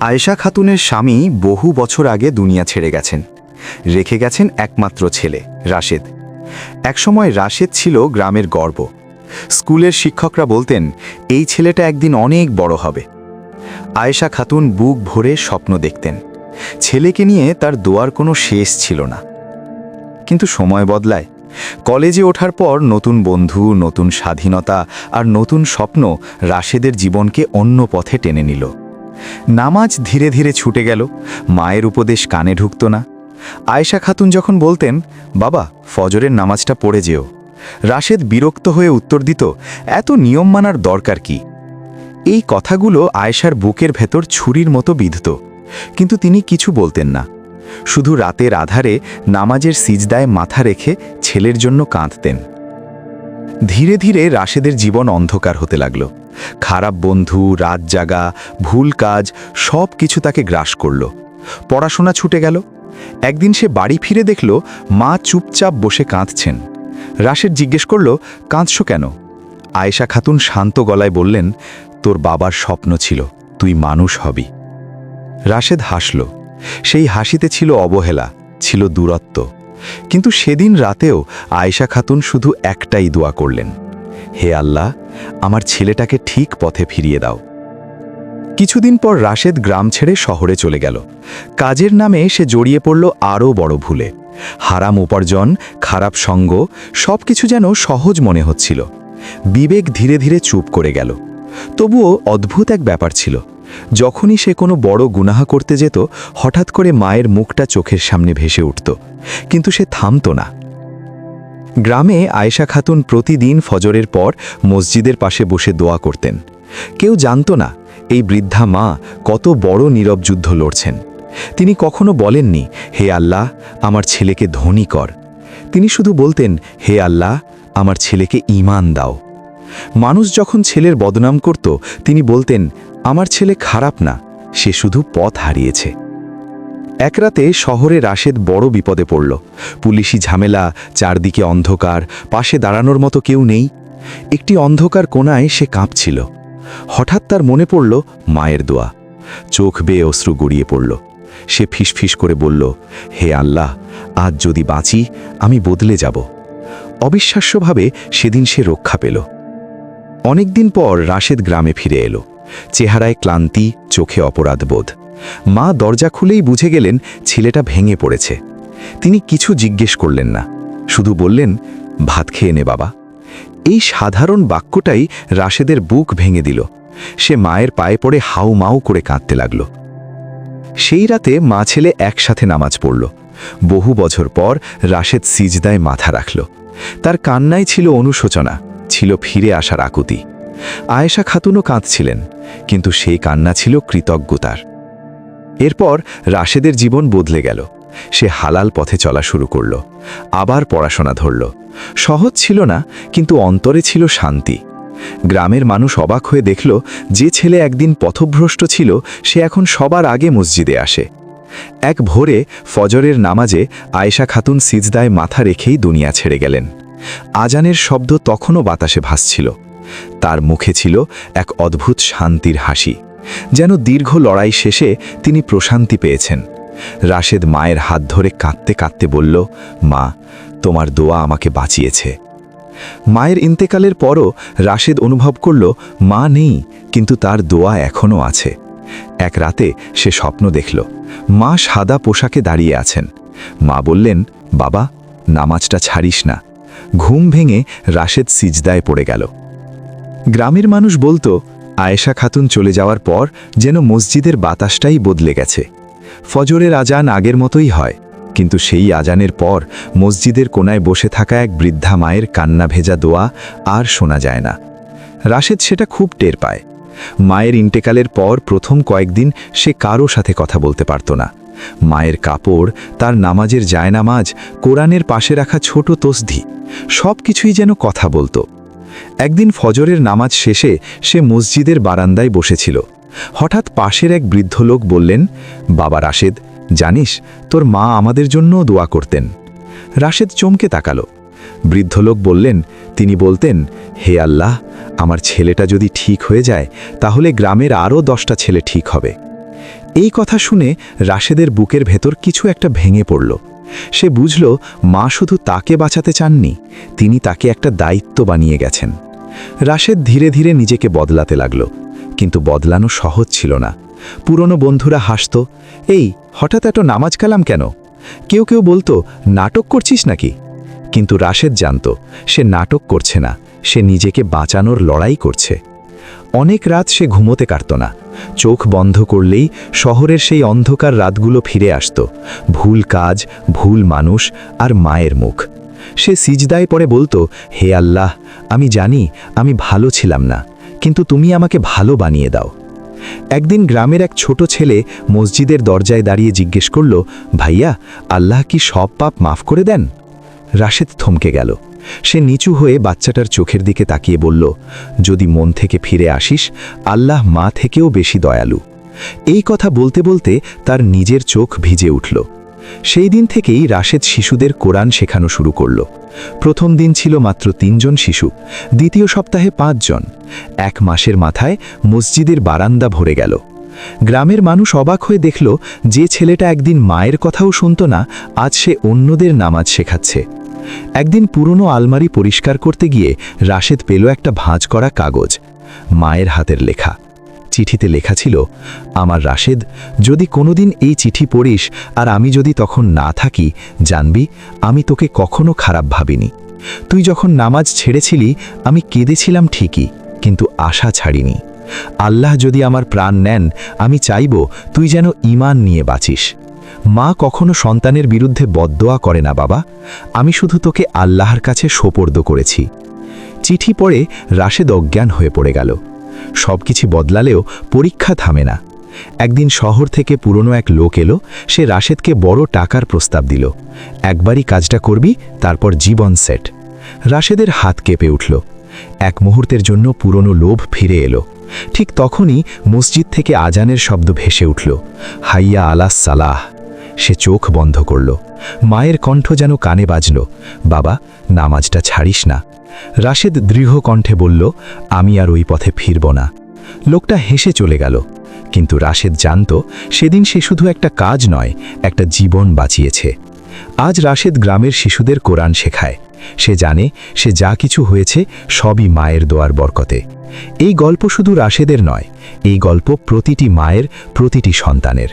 আয়েশা খাতুনের স্বামী বহু বছর আগে দুনিয়া ছেড়ে গেছেন। রেখে গেছেন একমাত্র ছেলে, রাশেদ। একসময় রাশেদ ছিল গ্রামের গর্ব। স্কুলের শিক্ষকরা বলতেন, এই ছেলেটা একদিন অনেক বড় হবে। আয়েশা খাতুন বুক ভরে স্বপ্ন দেখতেন। ছেলেকে নিয়ে তার দোয়ার কোনো শেষ ছিল না। কিন্তু সময় বদলায়। কলেজে ওঠার পর নতুন বন্ধু, নতুন স্বাধীনতা আর নতুন স্বপ্ন রাশেদের জীবনকে অন্য পথে টেনে নিল। নামাজ ধীরে ধীরে ছুটে গেল, মায়ের উপদেশ কানে ঢুকত না। আয়েশা খাতুন যখন বলতেন, বাবা, ফজরের নামাজটা পড়ে যেও। রাশেদ বিরক্ত হয়ে উত্তর দিত, এত নিয়ম মানার দরকার কি? এই কথাগুলো আয়েশার বুকের ভেতর ছুরির মতো বিধত, কিন্তু তিনি কিছু বলতেন না। শুধু রাতের আধারে নামাজের সিজদায় মাথা রেখে ছেলের জন্য কাঁদতেন। ধীরে ধীরে রাশেদের জীবন অন্ধকার হতে লাগল। খারাপ বন্ধু, রাত জাগা, ভুল কাজ, সব কিছু তাকে গ্রাস করল। পড়াশোনা ছুটে গেল। একদিন সে বাড়ি ফিরে দেখল মা চুপচাপ বসে কাঁদছেন। রাশেদ জিজ্ঞেস করল, কাঁদছ কেন? আয়েশা খাতুন শান্ত গলায় বললেন, তোর বাবার স্বপ্ন ছিল, তুই মানুষ হবি। রাশেদ হাসল। সেই হাসিতে ছিল অবহেলা, ছিল দূরত্ব। কিন্তু সেদিন রাতেও আয়েশা খাতুন শুধু একটাই দোয়া করলেন। হে আল্লাহ, আমার ছেলেটাকে ঠিক পথে ফিরিয়ে দাও। কিছুদিন পর রাশেদ গ্রাম ছেড়ে শহরে চলে গেল। কাজের নামে সে জড়িয়ে পড়ল আরও বড় ভুলে। হারাম উপার্জন, খারাপ সঙ্গ সব কিছু যেন সহজ মনে হচ্ছিল। বিবেক ধীরে ধীরে চুপ করে গেল। তবুও অদ্ভুত এক ব্যাপার ছিল। যখনই সে কোনো বড় গুনাহ করতে যেত, হঠাৎ করে মায়ের মুখটা চোখের সামনে ভেসে উঠত। কিন্তু সে থামত না। গ্রামে আয়েশা খাতুন প্রতিদিন ফজরের পর মসজিদের পাশে বসে দোয়া করতেন। কেউ জানত না, এই বৃদ্ধা মা কত বড় নীরব যুদ্ধ লড়ছেন। তিনি কখনো বলেননি, হে আল্লাহ, আমার ছেলেকে ধনী কর। তিনি শুধু বলতেন, হে আল্লাহ, আমার ছেলেকে ঈমান দাও। মানুষ যখন ছেলের বদনাম করত, তিনি বলতেন, আমার ছেলে খারাপ না, সে শুধু পথ হারিয়েছে। এক রাতে শহরে রাশেদ বড় বিপদে পড়ল। পুলিশি ঝামেলা, চারদিকে অন্ধকার, পাশে দাঁড়ানোর মতো কেউ নেই। একটি অন্ধকার কোণায় সে কাঁপছিল। হঠাৎ তার মনে পড়ল মায়ের দোয়া। চোখ বেয়ে অশ্রু গড়িয়ে পড়ল। সে ফিসফিস করে বলল, হে আল্লাহ, আজ যদি বাঁচি, আমি বদলে যাব। অবিশ্বাস্যভাবে সেদিন সে রক্ষা পেল। অনেকদিন পর রাশেদ গ্রামে ফিরে এলো। চেহারায় ক্লান্তি, চোখে অপরাধবোধ। মা দরজা খুলেই বুঝে গেলেন ছেলেটা ভেঙে পড়েছে। তিনি কিছু জিজ্ঞেস করলেন না। শুধু বললেন, ভাত খেয়ে নে বাবা। এই সাধারণ বাক্যটাই রাশেদের বুক ভেঙে দিল। সে মায়ের পায়ে পড়ে হাউ মাউ করে কাঁদতে লাগল। সেই রাতে মা ছেলে একসাথে নামাজ পড়ল। বহু বছর পর রাশেদ সিজদায় মাথা রাখল। তার কান্নায় ছিল অনুশোচনা, ছিল ফিরে আসার আকুতি। আয়েশা খাতুনও কাঁদছিলেন, কিন্তু সেই কান্না ছিল কৃতজ্ঞতার। এরপর রাশেদের জীবন বদলে গেল। সে হালাল পথে চলা শুরু করল, আবার পড়াশোনা ধরল। সহজ ছিল না, কিন্তু অন্তরে ছিল শান্তি। গ্রামের মানুষ অবাক হয়ে দেখল, যে ছেলে একদিন পথভ্রষ্ট ছিল, সে এখন সবার আগে মসজিদে আসে। এক ভোরে ফজরের নামাজে আয়েশা খাতুন সিজদায় মাথা রেখেই দুনিয়া ছেড়ে গেলেন। আজানের শব্দ তখনও বাতাসে ভাসছিল। তার মুখে ছিল এক অদ্ভুত শান্তির হাসি। যেন দীর্ঘ লড়াই শেষে তিনি প্রশান্তি পেয়েছেন। রাশেদ মায়ের হাত ধরে কাঁদতে কাঁদতে বলল, মা, তোমার দোয়া আমাকে বাঁচিয়েছে। মায়ের ইন্তেকালের পরও রাশেদ অনুভব করল, মা নেই, কিন্তু তার দোয়া এখনও আছে। এক রাতে সে স্বপ্ন দেখল, মা সাদা পোশাকে দাঁড়িয়ে আছেন। মা বললেন, বাবা, নামাজটা ছাড়িস না। ঘুম ভেঙে রাশেদ সিজদায় পড়ে গেল। গ্রামের মানুষ বলতো আয়েশা খাতুন চলে যাওয়ার পর যেন মসজিদের বাতাসটাই বদলে গেছে। ফজরের আজান আগের মতোই হয়, কিন্তু সেই আজানের পর মসজিদের কোনায় বসে থাকা এক বৃদ্ধা মায়ের কান্না ভেজা দোয়া আর শোনা যায় না। রাশেদ সেটা খুব টের পায়। মায়ের ইন্টেকালের পর প্রথম কয়েকদিন সে কারও সাথে কথা বলতে পারত না। মায়ের কাপড়, তার নামাজের জায়নামাজ, কোরআনের পাশে রাখা ছোট তসধি সব কিছুই যেন কথা বলতো। একদিন ফজরের নামাজ শেষে সে মসজিদের বারান্দায় বসেছিল। হঠাৎ পাশের এক বৃদ্ধ লোক বললেন, বাবা রাশেদ, জানিস, তোর মা আমাদের জন্যও দোয়া করতেন। রাশেদ চমকে তাকালো। বৃদ্ধ লোক বললেন, তিনি বলতেন, হে আল্লাহ, আমার ছেলেটা যদি ঠিক হয়ে যায়, তাহলে গ্রামের আরও দশটা ছেলে ঠিক হবে। এই কথা শুনে রাশেদের বুকের ভেতর কিছু একটা ভেঙে পড়ল। সে বুঝল মা শুধু তাকে বাঁচাতে চাননি, তিনি তাকে একটা দায়িত্ব বানিয়ে গেছেন। রাশেদ ধীরে ধীরে নিজেকে বদলাতে লাগল, কিন্তু বদলানো সহজ ছিল না। পুরনো বন্ধুরা হাসত, এই, হঠাৎ এত নামাজ কালাম কেন? কেউ কেউ বলতো, নাটক করছিস নাকি? কিন্তু রাশেদ জানত, সে নাটক করছে না, সে নিজেকে বাঁচানোর লড়াই করছে। অনেক রাত সে ঘুমোতে কাটত না। চোখ বন্ধ করলেই শহরের সেই অন্ধকার রাতগুলো ফিরে আসত। ভুল কাজ, ভুল মানুষ আর মায়ের মুখ। সে সিজদায় পরে বলতো, হে আল্লাহ, আমি জানি আমি ভালো ছিলাম না, কিন্তু তুমি আমাকে ভালো বানিয়ে দাও। একদিন গ্রামের এক ছোট ছেলে মসজিদের দরজায় দাঁড়িয়ে জিজ্ঞেস করল, ভাইয়া, আল্লাহ কি সব পাপ মাফ করে দেন? রাশেদ থমকে গেল। সে নিচু হয়ে বাচ্চাটার চোখের দিকে তাকিয়ে বলল, যদি মন থেকে ফিরে আসিস, আল্লাহ মা থেকেও বেশি দয়ালু। এই কথা বলতে বলতে তার নিজের চোখ ভিজে উঠল। সেই দিন থেকেই রাশেদ শিশুদের কোরআন শেখানো শুরু করল। প্রথম দিন ছিল মাত্র তিনজন শিশু, দ্বিতীয় সপ্তাহে পাঁচজন। এক মাসের মাথায় মসজিদের বারান্দা ভরে গেল। গ্রামের মানুষ অবাক হয়ে দেখল, যে ছেলেটা একদিন মায়ের কথাও শুনত না, আজ সে অন্যদের নামাজ শেখাচ্ছে। একদিন পুরনো আলমারি পরিষ্কার করতে গিয়ে রাশেদ পেল একটা ভাঁজ করা কাগজ, মায়ের হাতের লেখা। চিঠিতে লেখা ছিল, আমার রাশেদ, যদি কোনোদিন এই চিঠি পড়িস আর আমি যদি তখন না থাকি, জানবি, আমি তোকে কখনো খারাপ ভাবিনি। তুই যখন নামাজ ছেড়েছিলি, আমি কেঁদেছিলাম ঠিকই, কিন্তু আশা ছাড়িনি। আল্লাহ যদি আমার প্রাণ নেন, আমি চাইব তুই যেন ইমান নিয়ে বাঁচিস। মা কখনো সন্তানের বিরুদ্ধে বদদোয়া করে না, বাবা। আমি শুধু তোকে আল্লাহর কাছে সোপর্দ করেছি। চিঠি পড়ে রাশেদ অজ্ঞান হয়ে পড়ে গেল। সব কিছু বদলালেও পরীক্ষা থামে না। একদিন শহর থেকে পুরনো এক লোক এলো, সে রাশেদকে বড় টাকার প্রস্তাব দিল। একবারই কাজটা করবি, তারপর জীবন সেট। রাশেদের হাত কেঁপে উঠল। এক মুহূর্তের জন্য পুরনো লোভ ফিরে এলো। ঠিক তখনই মসজিদ থেকে আজানের শব্দ ভেসে উঠল। হাইয়া আলাস সালাহ। সে চোখ বন্ধ করল। মায়ের কণ্ঠ যেন কানে বাজল, বাবা, নামাজটা ছাড়িস না। রাশেদ দৃঢ় কণ্ঠে বলল, আমি আর ওই পথে ফিরব না। লোকটা হেসে চলে গেল, কিন্তু রাশেদ জানত সেদিন সে শুধু একটা কাজ নয়, একটা জীবন বাঁচিয়েছে। আজ রাশেদ গ্রামের শিশুদের কোরআন শেখায়। সে জানে সে যা কিছু হয়েছে সবই মায়ের দোয়ার বরকতে। এই গল্প শুধু রাশেদের নয়, এই গল্প প্রতিটি মায়ের, প্রতিটি সন্তানের।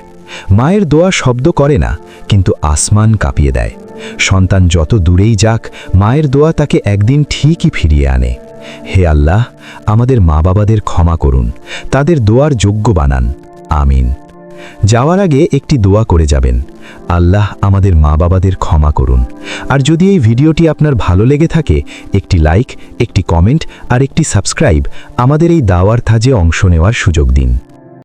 মায়ের দোয়া শব্দ করে না, কিন্তু আসমান কাঁপিয়ে দেয়। সন্তান যত দূরেই যাক, মায়ের দোয়া তাকে একদিন ঠিকই ফিরিয়ে আনে। হে আল্লাহ, আমাদের মা বাবাদের ক্ষমা করুন, তাদের দোয়ার যোগ্য বানান। আমিন। যাওয়ার আগে একটি দোয়া করে যাবেন। আল্লাহ আমাদের মা বাবাদের ক্ষমা করুন। আর যদি এই ভিডিওটি আপনার ভালো লেগে থাকে, একটি লাইক, একটি কমেন্ট আর একটি সাবস্ক্রাইব আমাদের এই দাওয়ার থাজে অংশ নেওয়ার সুযোগ দিন।